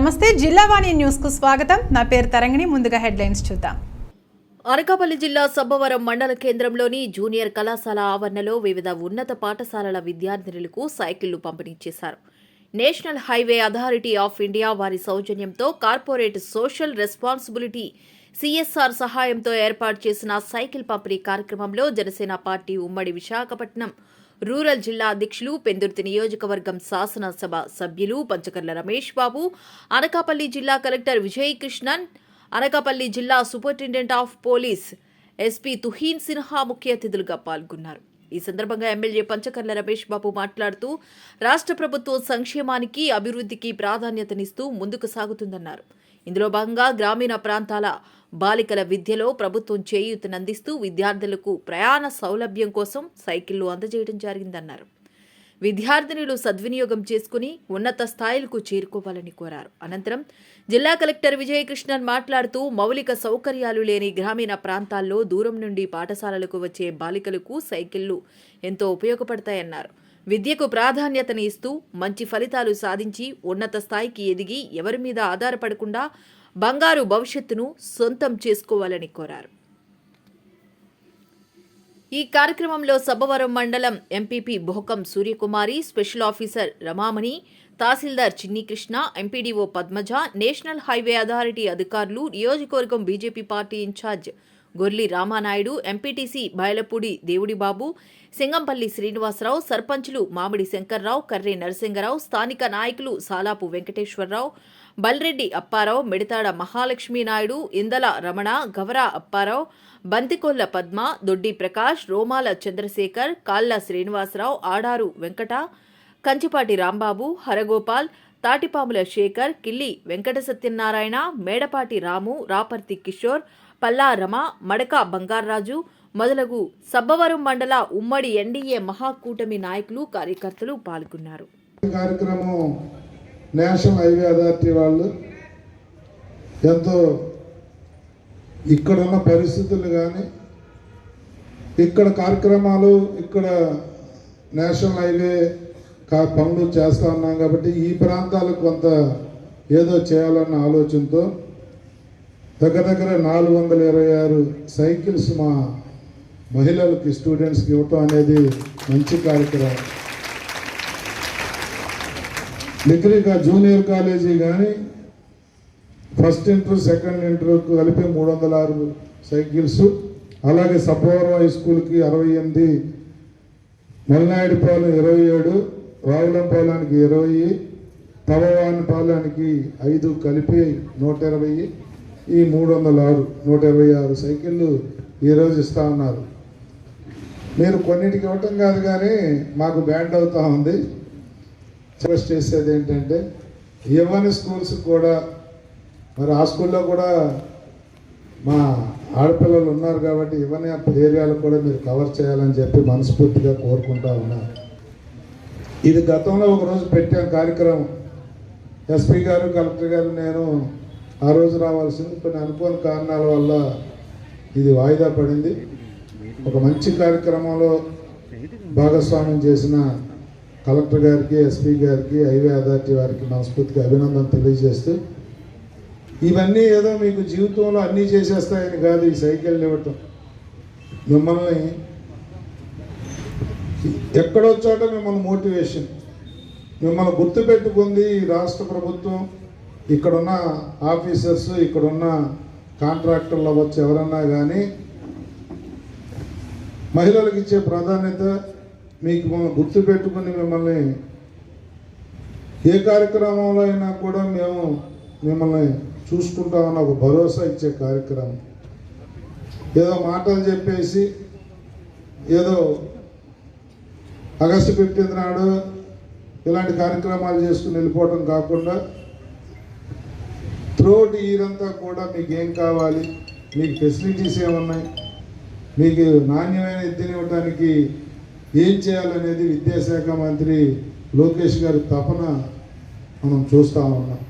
నమస్తే జిల్లావాణి న్యూస్కు స్వాగతం. నా పేరు తరంగిణి ముందుగా హెడ్లైన్స్ చూద్దాం. అనకాపల్లి జిల్లా సబ్బవరం మండల కేంద్రంలోని జూనియర్ కళాశాల ఆవరణలో వివిధ ఉన్నత పాఠశాలల విద్యార్థినులకు సైకిళ్ళు పంపిణీ చేశారు. National highway authority of India వారి సౌజన్యంతో కార్పొరేట్ సోషల్ రెస్పాన్సిబిలిటీ సిఎస్ఆర్ సహాయంతో ఏర్పాటు చేసిన సైకిల్ పంపిణీ కార్యక్రమంలో జనసేన పార్టీ ఉమ్మడి విశాఖపట్నం రూరల్ జిల్లా అధ్యక్షులు పెందుర్తి నియోజకవర్గం శాసనసభ సభ్యులు పంచకర్ల రమేష్ బాబు అనకాపల్లి జిల్లా కలెక్టర్ విజయ్ కృష్ణన్ అనకాపల్లి జిల్లా superintendent of police SP Tuhin Sinha ముఖ్య అతిథులుగా పాల్గొన్నారు. ఈ సందర్భంగా ఎమ్మెల్యే పంచకర్ల రమేష్ బాబు మాట్లాడుతూ రాష్ట్ర ప్రభుత్వం సంక్షేమానికి అభివృద్ధికి ప్రాధాన్యతనిస్తూ ముందుకు సాగుతుందన్నారు. ఇందులో భాగంగా గ్రామీణ ప్రాంతాల బాలికల విద్యలో ప్రభుత్వం చేయూతనందిస్తూ విద్యార్థులకు ప్రయాణ సౌలభ్యం కోసం సైకిళ్ళు అందజేయడం జరిగిందన్నారు. విద్యార్థినులు సద్వినియోగం చేసుకుని ఉన్నత స్థాయిలకు చేరుకోవాలని కోరారు. అనంతరం జిల్లా కలెక్టర్ విజయకృష్ణన్ మాట్లాడుతూ మౌలిక సౌకర్యాలు లేని గ్రామీణ ప్రాంతాల్లో దూరం నుండి పాఠశాలలకు వచ్చే బాలికలకు సైకిళ్ళు ఎంతో ఉపయోగపడతాయన్నారు. విద్యకు ప్రాధాన్యతని ఇస్తూ మంచి ఫలితాలు సాధించి ఉన్నత స్థాయికి ఎదిగి ఎవరి మీద ఆధారపడకుండా బంగారు భవిష్యత్తును సొంతం చేసుకోవాలని కోరారు. ఈ కార్యక్రమంలో Sabbavaram mandal MPP Bohakam Suryakumari special officer Ramamani tahsildar Chinni Krishna MPDO Padmaja national highway authority అధికారులు నియోజకవర్గం BJP party incharge Gorli Ramanaidu MPTC Bayalapudi Devudibabu Singampalli Srinivasarao సర్పంచులు మామిడి శంకర్రావు కర్రే నరసింగరావు స్థానిక నాయకులు సాలాపు వెంకటేశ్వరరావు బల్రెడ్డి అప్పారావు మిడతాడ మహాలక్ష్మీ నాయుడు ఇందల రమణ గవరా అప్పారావు బంతికొల్ల పద్మ దొడ్డి ప్రకాష్ రోమాల చంద్రశేఖర్ కాళ్ళ శ్రీనివాసరావు ఆడారు వెంకట కంచిపాటి రాంబాబు హరగోపాల్ తాటిపాముల శేఖర్ కిల్లి వెంకట సత్యనారాయణ మేడపాటి రాము రాపర్తి కిషోర్ పల్లారమ మడక బంగారాజు మొదలగు సబ్బవరం మండల ఉమ్మడి ఎన్డీఏ మహాకూటమి నాయకులు కార్యకర్తలు పాల్గొన్నారు. కార్యక్రమం నేషనల్ హైవే అథారిటీ వాళ్ళు ఎంతో ఇక్కడున్న పరిస్థితులు కానీ ఇక్కడ కార్యక్రమాలు ఇక్కడ నేషనల్ హైవే కా పనులు చేస్తూ ఉన్నాం కాబట్టి ఈ ప్రాంతాలకు కొంత ఏదో చేయాలన్న ఆలోచనతో దగ్గర దగ్గర నాలుగు వందల ఇరవై ఆరు సైకిల్స్ మా మహిళలకి స్టూడెంట్స్కి ఇవ్వటం అనేది మంచి కార్యక్రమం. డిగ్రీ కా- జూనియర్ కాలేజీ కానీ ఫస్ట్ ఇంటర్ సెకండ్ ఇంటర్ కలిపి మూడు వందల ఆరు సైకిల్స్ అలాగే సబ్బవరం హై స్కూల్కి అరవై ఎనిమిది మల్నాయుడిపాలెం ఇరవై ఏడు రావులంపాలెంకి ఇరవై తవవానిపాలెంకి ఐదు కలిపి నూట ఇరవై ఈ మూడు వందల ఆరు నూట ఇరవై ఆరు సైకిళ్ళు ఈరోజు ఇస్తా ఉన్నారు. మీరు కొన్నిటికి ఇవ్వటం కాదు కానీ మాకు బ్యాండ్ అవుతూ ఉంది. రిక్వెస్ట్ చేసేది ఏంటంటే ఇవ్వని స్కూల్స్ కూడా మరి ఆ స్కూల్లో కూడా మా ఆడపిల్లలు ఉన్నారు కాబట్టి ఇవన్నీ ఆ ఏరియాలు కూడా మీరు కవర్ చేయాలని చెప్పి మనస్ఫూర్తిగా కోరుకుంటా ఉన్నాను ఇది గతంలో ఒక రోజు పెట్టాం కార్యక్రమం. ఎస్పీ గారు కలెక్టర్ గారు నేను ఆ రోజు రావాల్సింది. కొన్ని అనుకోని కారణాల వల్ల ఇది వాయిదా పడింది. ఒక మంచి కార్యక్రమంలో భాగస్వామ్యం చేసిన కలెక్టర్ గారికి ఎస్పీ గారికి హైవే అథారిటీ వారికి మనస్ఫూర్తిగా అభినందన తెలియజేస్తూ ఇవన్నీ ఏదో మీకు జీవితంలో అన్నీ చేసేస్తాయని కాదు ఈ సైకిల్ ఇవ్వటం మిమ్మల్ని ఎక్కడో చోట మిమ్మల్ని మోటివేషన్ మిమ్మల్ని గుర్తుపెట్టుకుంది ఈ రాష్ట్ర ప్రభుత్వం. ఇక్కడున్న ఆఫీసర్స్ ఇక్కడున్న కాంట్రాక్టర్లు అవ్వచ్చు ఎవరన్నా కానీ మహిళలకు ఇచ్చే ప్రాధాన్యత మీకు గుర్తు గుర్తుపెట్టుకుని మిమ్మల్ని ఏ కార్యక్రమంలో అయినా కూడా మేము మిమ్మల్ని చూసుకుంటామన్న ఒక భరోసా ఇచ్చే కార్యక్రమం. ఏదో మాటలు చెప్పేసి ఏదో ఆగస్టు ఫిఫ్టీన్త్ నాడు ఇలాంటి కార్యక్రమాలు చేసుకుని వెళ్ళిపోవడం కాకుండా త్రోట్ ఇయర్ అంతా కూడా మీకు ఏం కావాలి? మీకు ఫెసిలిటీస్ ఏమున్నాయి? మీకు నాణ్యమైన విద్యను ఇవ్వడానికి ఏం చేయాలనేది విద్యాశాఖ మంత్రి లోకేష్ గారి తపన మనం చూస్తూ ఉన్నాం.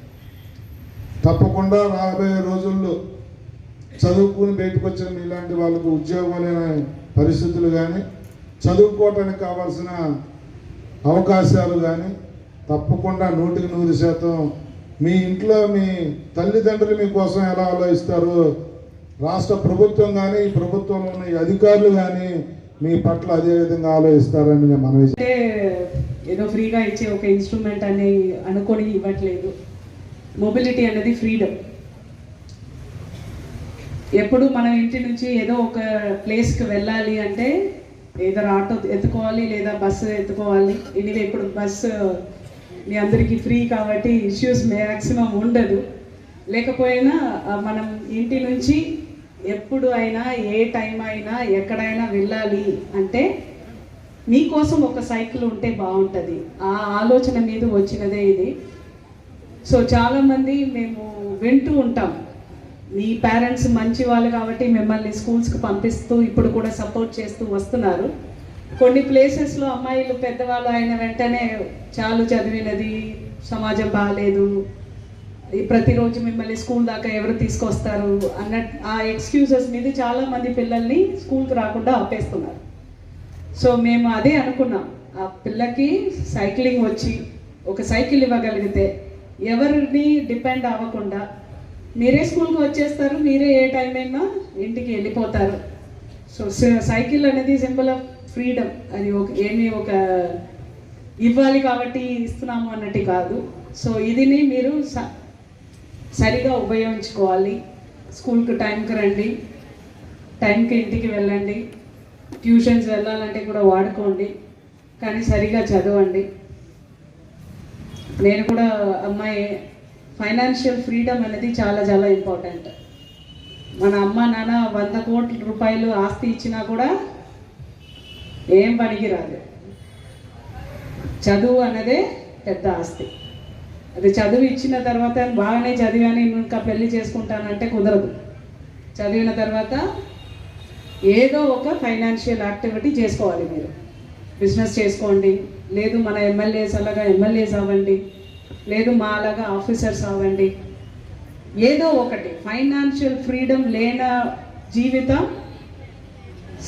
తప్పకుండా రాబోయే రోజుల్లో చదువుకుని బయటకు వచ్చిన మీలాంటి వాళ్ళకు ఉద్యోగం లేని పరిస్థితులు కానీ చదువుకోవటానికి కావాల్సిన అవకాశాలు కానీ తప్పకుండా నూటికి నూరు శాతం మీ ఇంట్లో మీ తల్లిదండ్రులు మీకోసం ఎలా ఆలోచిస్తారు రాష్ట్ర ప్రభుత్వం కానీ ఈ ప్రభుత్వంలో ఉన్న అధికారులు కానీ మీ పట్ల అదే విధంగా ఆలోచిస్తారని నేను మనవి అంటే ఏదో ఫ్రీగా ఇచ్చే ఒక ఇన్స్ట్రుమెంట్ అని అనుకొని ఇవ్వట్లేదు. మొబిలిటీ అనేది ఫ్రీడమ్ ఎప్పుడు మనం ఇంటి నుంచి ఏదో ఒక ప్లేస్కి వెళ్ళాలి అంటే ఏదో ఆటో ఎత్తుకోవాలి లేదా బస్సు ఎత్తుకోవాలి. ఎనివే ఇప్పుడు బస్సు మీ అందరికీ ఫ్రీ కాబట్టి ఇష్యూస్ మ్యాక్సిమం ఉండదు. లేకపోయినా మనం ఇంటి నుంచి ఎప్పుడు అయినా ఏ టైం అయినా ఎక్కడైనా వెళ్ళాలి అంటే మీకోసం ఒక సైకిల్ ఉంటే బాగుంటుంది. ఆ ఆలోచన మీద వచ్చినదే ఇది. సో చాలామంది మేము వింటూ ఉంటాం. మీ పేరెంట్స్ మంచి వాళ్ళు కాబట్టి మిమ్మల్ని స్కూల్స్కి పంపిస్తూ ఇప్పుడు కూడా సపోర్ట్ చేస్తూ వస్తున్నారు. కొన్ని ప్లేసెస్లో అమ్మాయిలు పెద్దవాళ్ళు అయిన వెంటనే చాలు చదివినది సమాజం బాగాలేదు ఈ ప్రతిరోజు మిమ్మల్ని స్కూల్ దాకా ఎవరు తీసుకొస్తారు అన్న ఆ ఎక్స్క్యూజెస్ మీద చాలా మంది పిల్లల్ని స్కూల్కి రాకుండా ఆపేస్తున్నారు. సో మేము అదే అనుకున్నాం. ఆ పిల్లకి సైక్లింగ్ వచ్చి ఒక సైకిల్ ఇవ్వగలిగితే ఎవరిని డిపెండ్ అవ్వకుండా మీరే స్కూల్కి వచ్చేస్తారు మీరే ఏ టైం అయినా ఇంటికి వెళ్ళిపోతారు. సో సైకిల్ అనేది సింబల్ ఆఫ్ ఫ్రీడమ్. అది ఒక ఏమి ఒక ఇవ్వాలి కాబట్టి ఇస్తున్నాము అన్నట్టు కాదు. సో ఇదిని మీరు స- సరిగా ఉపయోగించుకోవాలి. స్కూల్కి టైంకి రండి. టైంకి ఇంటికి వెళ్ళండి. ట్యూషన్స్ వెళ్ళాలంటే కూడా వాడుకోండి. కానీ సరిగా చదవండి. నేను కూడా అమ్మాయి ఫైనాన్షియల్ ఫ్రీడమ్ అనేది చాలా చాలా ఇంపార్టెంట్. మన అమ్మ నాన్న వంద కోట్ల రూపాయలు ఆస్తి ఇచ్చినా కూడా ఏం పనికిరాదు. చదువు అన్నదే పెద్ద ఆస్తి. అది చదువు ఇచ్చిన తర్వాత బాగానే చదివాను ఇంకా పెళ్ళి చేసుకుంటానంటే కుదరదు. చదివిన తర్వాత ఏదో ఒక ఫైనాన్షియల్ యాక్టివిటీ చేసుకోవాలి మీరు. బిజినెస్ చేసుకోండి లేదు మన ఎమ్మెల్యేస్ అలాగా ఎమ్మెల్యేస్ అవ్వండి లేదు మా అలాగా ఆఫీసర్స్ అవ్వండి. ఏదో ఒకటి ఫైనాన్షియల్ ఫ్రీడమ్ లేన జీవితం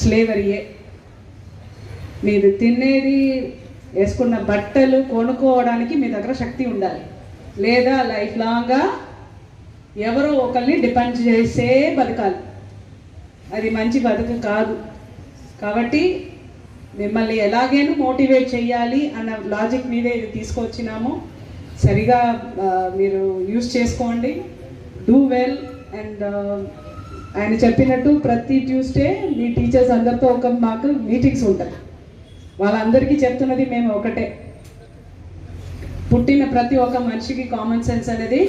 స్లేవరీయే. మీరు తినేది వేసుకున్న బట్టలు కొనుక్కోవడానికి మీ దగ్గర శక్తి ఉండాలి. లేదా లైఫ్ లాంగ్గా ఎవరో ఒకరిని డిపెండ్ చేసే బతకాలి. అది మంచి బతుకు కాదు. కాబట్టి మిమ్మల్ని ఎలాగైనా మోటివేట్ చేయాలి అన్న లాజిక్ మీదే ఇది తీసుకొచ్చినాము. సరిగా మీరు యూస్ చేసుకోండి. డూ వెల్ అండ్ ఆయన చెప్పినట్టు ప్రతి ట్యూస్డే మీ టీచర్స్ అందరితో ఒక మాకు మీటింగ్స్ ఉంటాయి. వాళ్ళందరికీ చెప్తున్నది మేము ఒకటే. పుట్టిన ప్రతి ఒక్క మనిషికి కామన్ సెన్స్ అనేది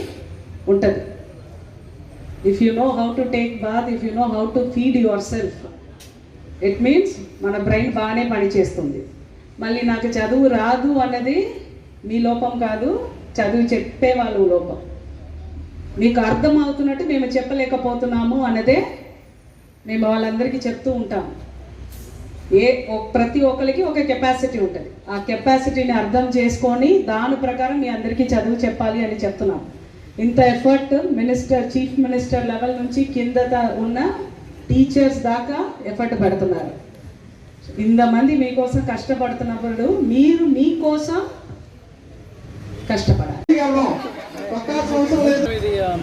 ఉంటుంది. If you know how to take bath if you know how to feed yourself it means మన బ్రెయిన్ బాగానే పనిచేస్తుంది. మళ్ళీ నాకు చదువు రాదు అన్నది మీ లోపం కాదు చదువు చెప్పే వాళ్ళు లోపం. మీకు అర్థం అవుతున్నట్టు మేము చెప్పలేకపోతున్నాము అన్నదే మేము వాళ్ళందరికీ చెప్తూ ఉంటాము. ఏ ప్రతి ఒక్కరికి ఒక కెపాసిటీ ఉంటుంది. ఆ కెపాసిటీని అర్థం చేసుకొని దాని ప్రకారం మీ అందరికీ చదువు చెప్పాలి అని చెప్తున్నాం. ఇంత effort minister chief minister level నుంచి కింద ఉన్న టీచర్స్ దాకా ఎఫర్ట్ పెడుతున్నారు. ఇంతమంది మీకోసం కష్టపడుతున్నప్పుడు మీరు మీకోసం కష్టపడాలి.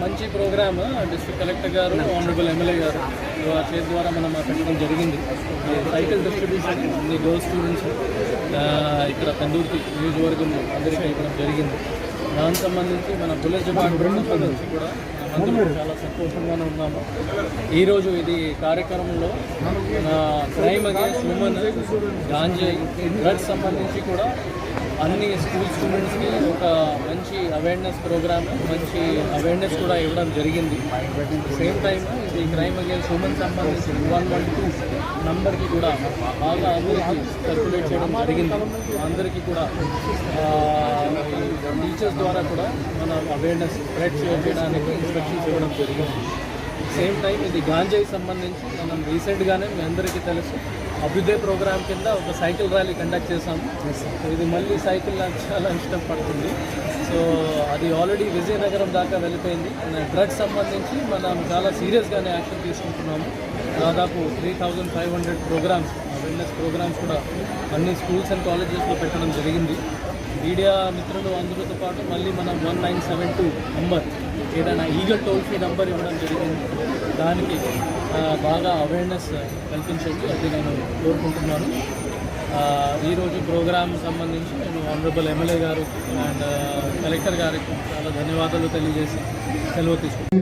మంచి ప్రోగ్రామ్ డిస్ట్రిక్ట్ కలెక్టర్ గారు ఆనరబుల్ ఎమ్మెల్యే గారు. చేతి ద్వారా మనం ఆ పెట్టడం జరిగింది. సైకిల్ డిస్ట్రిబ్యూషన్ ఈ గర్ల్స్ స్టూడెంట్స్ ఇక్కడ పెందూర్తి నియోజకవర్గం అందరికీ ఇవ్వడం జరిగింది. దానికి సంబంధించి మన పోలీస్ డిపార్ట్మెంట్ నుంచి కూడా అందరూ చాలా సంతోషంగానే ఉన్నాము. ఈరోజు ఇది కార్యక్రమంలో మన క్రైమ్ అగేన్స్ట్ ఉమెన్ గాంజాయి డ్రగ్స్ సంబంధించి కూడా అన్ని స్కూల్ స్టూడెంట్స్కి ఒక మంచి అవేర్నెస్ ప్రోగ్రామ్ మంచి అవేర్నెస్ కూడా ఇవ్వడం జరిగింది. సేమ్ టైం ఇది క్రైమ్ అగేన్స్ ఉమెన్ సంబంధించిన వన్ వన్ టూ నంబర్కి కూడా బాగా అందరికీ సర్క్యులేట్ చేయడం జరిగింది. అందరికీ కూడా టీచర్స్ ద్వారా కూడా మనం అవేర్నెస్ స్ప్రెడ్ చేయడానికి ఇన్స్ట్రక్షన్స్ ఇవ్వడం జరిగింది. సేమ్ టైం ఇది గాంజాయి సంబంధించి మనం రీసెంట్గానే మీ అందరికీ తెలుసు. అభ్యుదయ ప్రోగ్రామ్ కింద ఒక సైకిల్ ర్యాలీ కండక్ట్ చేశాము. ఇది మళ్ళీ సైకిల్ నాకు చాలా ఇష్టం పడుతుంది. సో అది ఆల్రెడీ విజయనగరం దాకా వెళ్ళిపోయింది. డ్రగ్స్ సంబంధించి మనం చాలా సీరియస్గానే యాక్షన్ తీసుకుంటున్నాము. దాదాపు three thousand five hundred programmes awareness programmes కూడా అన్ని స్కూల్స్ అండ్ కాలేజెస్లో పెట్టడం జరిగింది. మీడియా మిత్రులు అందరితో పాటు మళ్ళీ మనం one nine seven two number ఏదైనా ఈగల్ టోల్ ఫ్రీ నంబర్ ఇవ్వడం జరిగింది. దానికి బాగా అవేర్నెస్ కల్పించవచ్చు అది నేను కోరుకుంటున్నాను. ఈరోజు ప్రోగ్రామ్ సంబంధించి నేను ఆనరబుల్ ఎమ్మెల్యే గారు అండ్ కలెక్టర్ గారికి చాలా ధన్యవాదాలు తెలియజేసి సెలవు తీసుకుంటాను